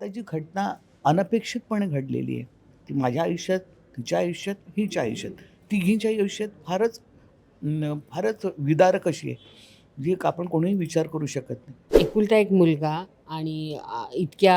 आता जी घटना अनपेक्षितपणे घडलेली आहे ती माझ्या आयुष्यात तिच्या आयुष्यात हिच्या आयुष्यात तिघींच्या आयुष्यात फारच फारच विदारक अशी आहे जी आपण कोणीही विचार करू शकत नाही. एकुलता एक मुलगा आणि इतक्या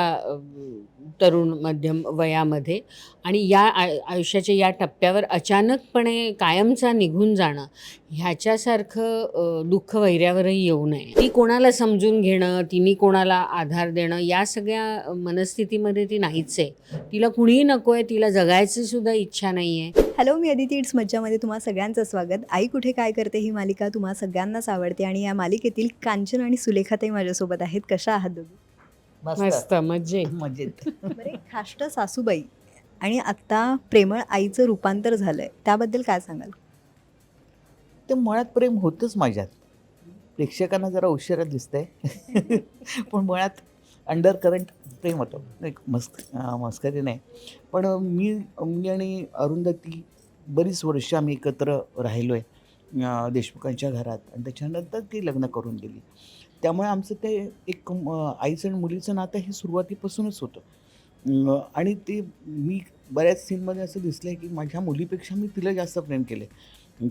तरुण मध्यम वयामध्ये आणि या आ- आयुष्याच्या या टप्प्यावर अचानकपणे कायमचा निघून जाणं ह्याच्यासारखं दुःख वैऱ्यावरही येऊ नये. ती कोणाला समजून घेणं तिने कोणाला आधार देणं या सगळ्या मनस्थितीमध्ये ती नाहीच आहे. तिला कुणीही नको आहे तिला जगायची सुद्धा इच्छा नाही आहे. हॅलो मी अदिती इट्स मज्जामध्ये तुम्हा सगळ्यांचं स्वागत. आई कुठे काय करते ही मालिका तुम्हा सगळ्यांनाच आवडते आणि या मालिकेतील कांचन आणि सुलेखाताई माझ्यासोबत आहेत. कशा आहात दोघी? मस्त. मजेत. मजेत. बरं खाष्ट सासूबाई आणि आत्ता प्रेमळ आईचं रूपांतर झालंय. त्याबद्दल काय सांगाल? ते मुळात प्रेम होतंच माझ्यात. प्रेक्षकांना जरा उशिरा दिसतंय. पण मुळात अंडर करंट प्रेम होतं. एक मस्क मस्करी नाही पण मी मी आणि अरुंधती बरीच वर्ष आम्ही एकत्र राहिलो आहे देशमुखांच्या घरात. आणि त्याच्यानंतर ती लग्न करून गेली. त्यामुळे आमचं ते एक आईचं आणि मुलीचं नातं हे सुरुवातीपासूनच होतं. आणि ते मी बऱ्याच सीनमध्ये असं दिसलं आहे की माझ्या मुलीपेक्षा मी तिला जास्त प्रेम केले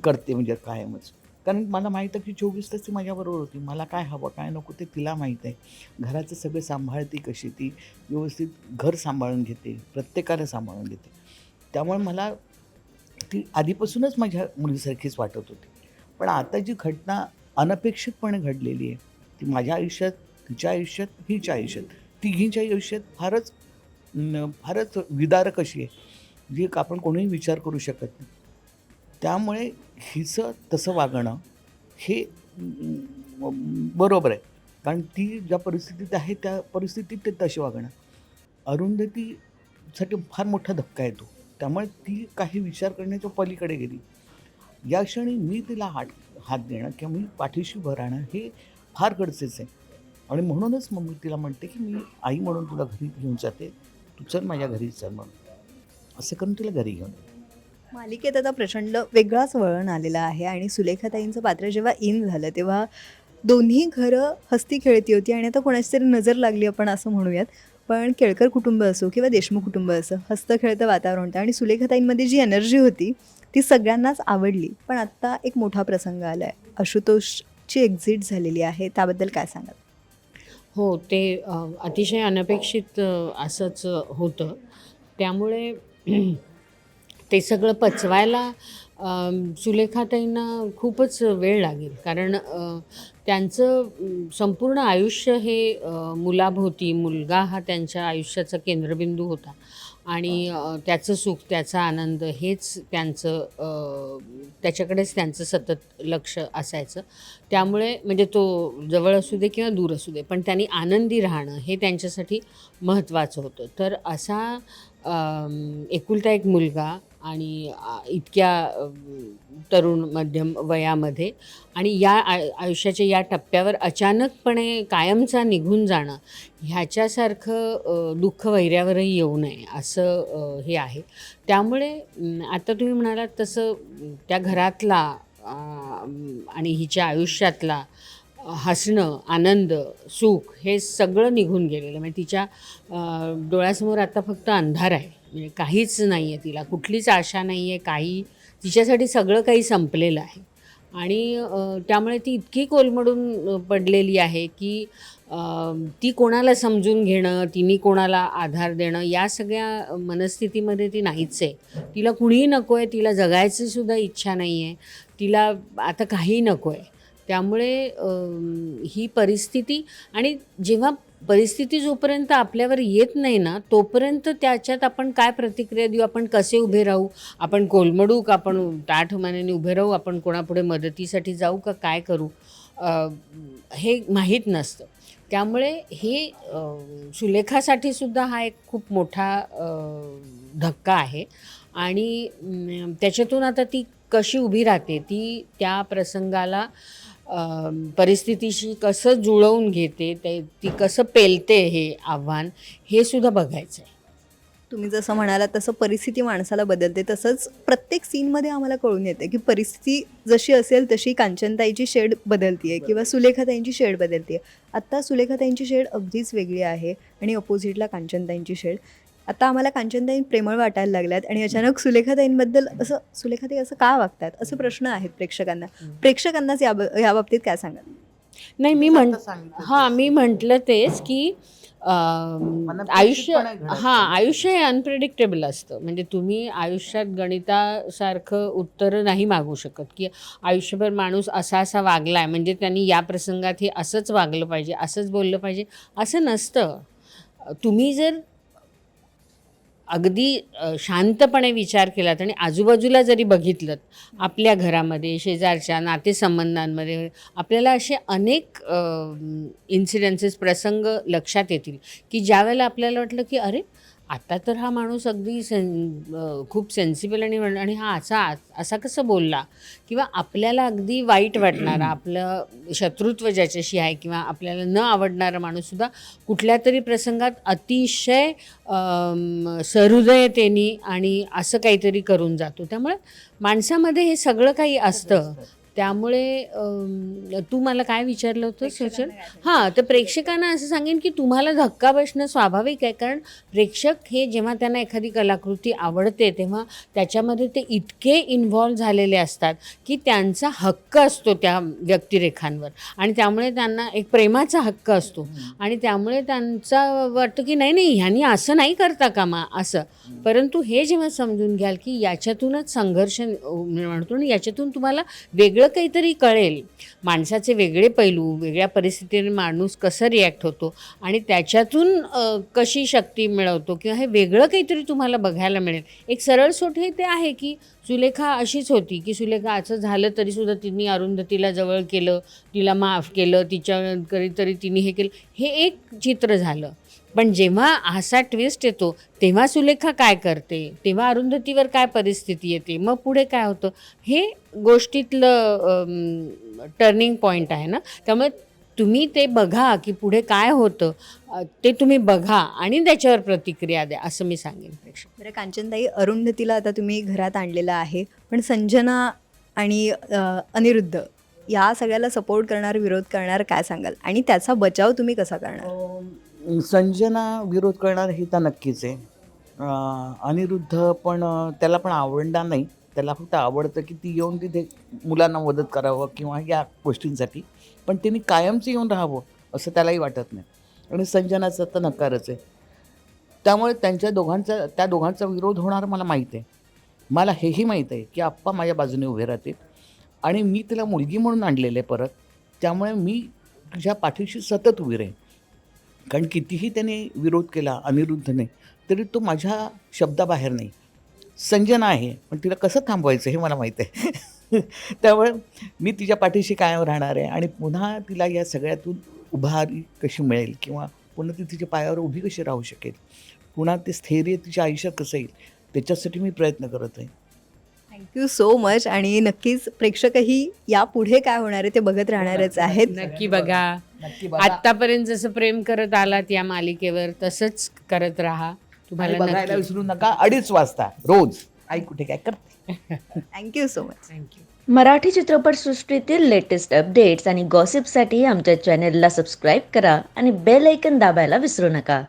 करते म्हणजे कायमच. कारण मला माहीत आहे की चोवीस तास ती माझ्याबरोबर होती. मला काय हवं काय नको ते तिला माहीत आहे. घराचं सगळं सांभाळते कशी ती. व्यवस्थित घर सांभाळून घेते. प्रत्येकाला सांभाळून घेते. त्यामुळे मला ती आधीपासूनच माझ्या मुलीसारखीच वाटत होती. पण आता जी घटना अनपेक्षितपणे घडलेली आहे ती माझ्या आयुष्यात तिच्या आयुष्यात हिच्या आयुष्यात. तिघींच्या आयुष्यात फारच फारच विदारक अशी आहे जी एक आपण कोणीही विचार करू शकत नाही. त्यामुळे हिचं तसं वागणं हे बरोबर आहे. कारण ती ज्या परिस्थितीत आहे त्या परिस्थितीत ते तसे वागणं अरुंधतीसाठी फार मोठा धक्का येतो. त्यामुळे ती काही विचार करण्याच्या पलीकडे गेली. या क्षणी मी तिला हात हात देणं किंवा मी पाठीशी उभं राहणं हे फार गरजेचं आहे. आणि म्हणूनच मग मी तिला म्हणते की मी आई म्हणून तुला घरी घेऊन जाते. तू चल माझ्या घरी चल म्हणून असं करून तिला घरी घेऊन. मालिकेत आता प्रचंड वेगळाच वळण आलेलं आहे आणि सुलेखाताईंचं पात्र जेव्हा इन झालं तेव्हा दोन्ही घरं हस्ती खेळती होती आणि आता कोणाची तरी नजर लागली आपण असं म्हणूयात. पण केळकर कुटुंब असो किंवा देशमुख कुटुंब असो हस्तखेळतं वातावरण होतं आणि सुलेखाताईंमध्ये जी एनर्जी होती ती सगळ्यांनाच आवडली. पण आत्ता एक मोठा प्रसंग आला आहे आशुतोष ची एक्झिट झालेली आहे त्याबद्दल काय सांगाल? हो ते अतिशय अनपेक्षित असंच होतं. त्यामुळे ते सगळं पचवायला सुलेखाताईंना खूपच वेळ लागेल. कारण त्यांचं संपूर्ण आयुष्य हे मुलाभोवती मुलगा हा त्यांच्या आयुष्याचा केंद्रबिंदू होता. आणि त्याचं सुख त्याचा आनंद हेच त्यांचं त्याच्याकडेच त्यांचं सतत लक्ष असायचं. त्यामुळे म्हणजे तो जवळ असू दे किंवा दूर असू दे पण त्यांनी आनंदी राहणं हे त्यांच्यासाठी महत्त्वाचं होतं. तर असा एकुलता एक मुलगा आणि इतक्या तरुण मध्यम वयामध्ये आणि या आय आयुष्याच्या या टप्प्यावर अचानकपणे कायमचा निघून जाणं ह्याच्यासारखं दुःख वैऱ्यावरही येऊ नये असं हे आहे. त्यामुळे आता तुम्ही म्हणालात तसं त्या घरातला आणि हिच्या आयुष्यातला हसणं आनंद सुख हे सगळं निघून गेलेलं. म्हणजे तिच्या डोळ्यासमोर आता फक्त अंधार आहे. म्हणजे काहीच नाही आहे तिला कुठलीच आशा नाही आहे काही. तिच्यासाठी सगळं काही संपलेलं आहे. आणि त्यामुळे ती इतकी कोलमडून पडलेली आहे की ती कोणाला समजून घेणं तिने कोणाला आधार देणं या सगळ्या मनस्थितीमध्ये ती नाहीच आहे. तिला कुणीही नको आहे तिला जगायचीसुद्धा इच्छा नाही आहे तिला आता काही नको आहे त्यामुळे ही परिस्थिती आणि जेव्हा परिस्थिती जोपर्यंत आपल्यावर येत नाही ना तोपर्यंत त्याच्यात आपण काय प्रतिक्रिया देऊ? आपण कसे उभे राहू? आपण कोलमडू का आपण ताठ उभे राहू? आपण कोणापुढे मदतीसाठी जाऊ का? काय करू? हे माहीत नसतं. त्यामुळे हे सुलेखासाठी सुद्धा हा एक खूप मोठा धक्का आहे. आणि त्याच्यातून आता ती कशी उभी राहते? ती त्या प्रसंगाला परिस्थितीशी कसं जुळवून घेते ते ती कसं पेलते हे आव्हान हे सुद्धा बघायचं आहे तुम्ही जसं म्हणाला तसं परिस्थिती माणसाला बदलते. तसंच प्रत्येक सीनमध्ये आम्हाला कळून येते की परिस्थिती जशी असेल तशी कांचनताईची शेड बदलतीये किंवा सुलेखाताईंची शेड बदलतीये. आत्ता सुलेखाताईंची शेड अगदीच वेगळी आहे आणि अपोजिटला कांचनताईंची शेड. आता आम्हाला कांचनताई प्रेमळ वाटायला लागल्यात आणि अचानक सुलेखाताईंबद्दल असं सुलेखाताई असं का वागतात असं प्रश्न आहेत प्रेक्षकांना. प्रेक्षकांनाच या या बाबतीत काय सांगाल? नाही मी म्हण हां मी म्हटलं तेच की आयुष्य हां आयुष्य हे अनप्रिडिक्टेबल असतं. म्हणजे तुम्ही आयुष्यात गणितासारखं उत्तर नाही मागू शकत की आयुष्यभर माणूस असा असा वागला आहे म्हणजे त्यांनी या प्रसंगात हे असंच वागलं पाहिजे असंच बोललं पाहिजे असं नसतं. तुम्ही जर अगदी शांतपणे विचार केलात आणि आजूबाजूला जरी बघितलं आपल्या घरामध्ये शेजारच्या नातेसंबंधांमध्ये आपल्याला असे अनेक इन्सिडेन्सेस प्रसंग लक्षात येतील की ज्यावेळेला आपल्याला वाटलं की अरे आता तर हा माणूस अगदी सेन खूप सेन्सिबल आणि आणि हा असा असा कसं बोलला? किंवा आपल्याला अगदी वाईट वाटणारा आपलं शत्रुत्व ज्याच्याशी आहे किंवा आपल्याला न आवडणारा माणूससुद्धा कुठल्या तरी प्रसंगात अतिशय सहृदयतेने आणि असं काहीतरी करून जातो. त्यामुळे माणसामध्ये हे सगळं काही असतं. त्यामुळे तू मला काय विचारलं होतं सचिन हां तर प्रेक्षकांना असं सांगेन की तुम्हाला धक्का बसणं स्वाभाविक आहे कारण प्रेक्षक हे जेव्हा त्यांना एखादी कलाकृती आवडते तेव्हा त्याच्यामध्ये ते इतके इन्व्हॉल्व झालेले असतात की त्यांचा हक्क असतो त्या व्यक्तिरेखांवर. आणि त्यामुळे त्यांना एक प्रेमाचा हक्क असतो. आणि त्यामुळे त्यांचा वाटतं की नाही नाही ह्यांनी असं नाही करता कामा असं. परंतु हे जेव्हा समजून घ्याल की याच्यातूनच संघर्ष म्हणतो ना याच्यातून तुम्हाला वेगळं काहीतरी कळेल. माणसाचे वेगळे पैलू वेगळ्या परिस्थितीने माणूस कसं रिॲक्ट होतो आणि त्याच्यातून कशी शक्ती मिळवतो किंवा हे वेगळं काहीतरी तुम्हाला बघायला मिळेल. एक सरळ सोट हे ते आहे की सुलेखा अशीच होती की सुलेखा असं झालं तरीसुद्धा तिने अरुंधतीला जवळ केलं तिला माफ केलं तिच्या तरी तिने हे केलं. हे एक चित्र झालं. पण जेव्हा असा ट्विस्ट येतो तेव्हा सुलेखा काय करते? तेव्हा अरुंधतीवर काय परिस्थिती येते? मग पुढे काय होतं? हे गोष्टीतलं टर्निंग पॉईंट आहे ना? त्यामुळे तुम्ही ते बघा की पुढे काय होतं. ते तुम्ही बघा आणि त्याच्यावर प्रतिक्रिया द्या असं मी सांगेन प्रेक्षक. बरं कांचनताई अरुंधतीला आता तुम्ही घरात आणलेलं आहे पण संजना आणि अनिरुद्ध या सगळ्याला सपोर्ट करणार विरोध करणार काय सांगाल? आणि त्याचा बचाव तुम्ही कसा करणार? संजना विरोध करणार हे तर नक्कीच आहे. अनिरुद्ध पण त्याला पण आवडणार नाही. त्याला फक्त आवडतं की ती येऊन तिथे मुलांना मदत करावं किंवा या गोष्टींसाठी. पण तिने कायमचं येऊन राहावं असं त्यालाही वाटत नाही. आणि संजनाचं तर नकारच आहे. त्यामुळे त्यांच्या दोघांचा त्या दोघांचा विरोध होणार मला माहीत आहे. मला हेही माहीत आहे की आप्पा माझ्या बाजूने उभे राहतील. आणि मी तिला मुलगी म्हणून आणलेले परत. त्यामुळे मी तुझ्या पाठीशी सतत उभी राहीन. कारण कितीही त्याने विरोध केला अनिरुद्धने तरी तो माझ्या शब्दाबाहेर नाही. संजना आहे पण तिला कसं थांबवायचं हे मला माहीत आहे. त्यामुळे मी तिच्या पाठीशी कायम राहणार आहे आणि पुन्हा तिला या सगळ्यातून उभारी कशी मिळेल किंवा पुन्हा ती तिच्या पायावर उभी कशी राहू शकेल पुन्हा ते स्थैर्य तिच्या आयुष्यात कसं येईल त्याच्यासाठी मी प्रयत्न करत आहे. थँक्यू सो मच आणि नक्कीच प्रेक्षकही यापुढे काय होणार आहे ते बघत राहणारच आहेत. नक्की बघा. नक्की बघा. आत्तापर्यंत जसं प्रेम करत आलात या मालिकेवर तसंच करत राहा. तुम्हाला बघायला विसरू नका. अडीच वाजता रोज. आई कुठे काय करते? Thank you so much thank you Marathi चित्रपटसृष्टीतील लेटेस्ट अपडेट्स आणि गॉसिपसाठी आमच्या चॅनेलला सबस्क्राईब करा आणि बेल ऐकन दाबायला विसरू नका.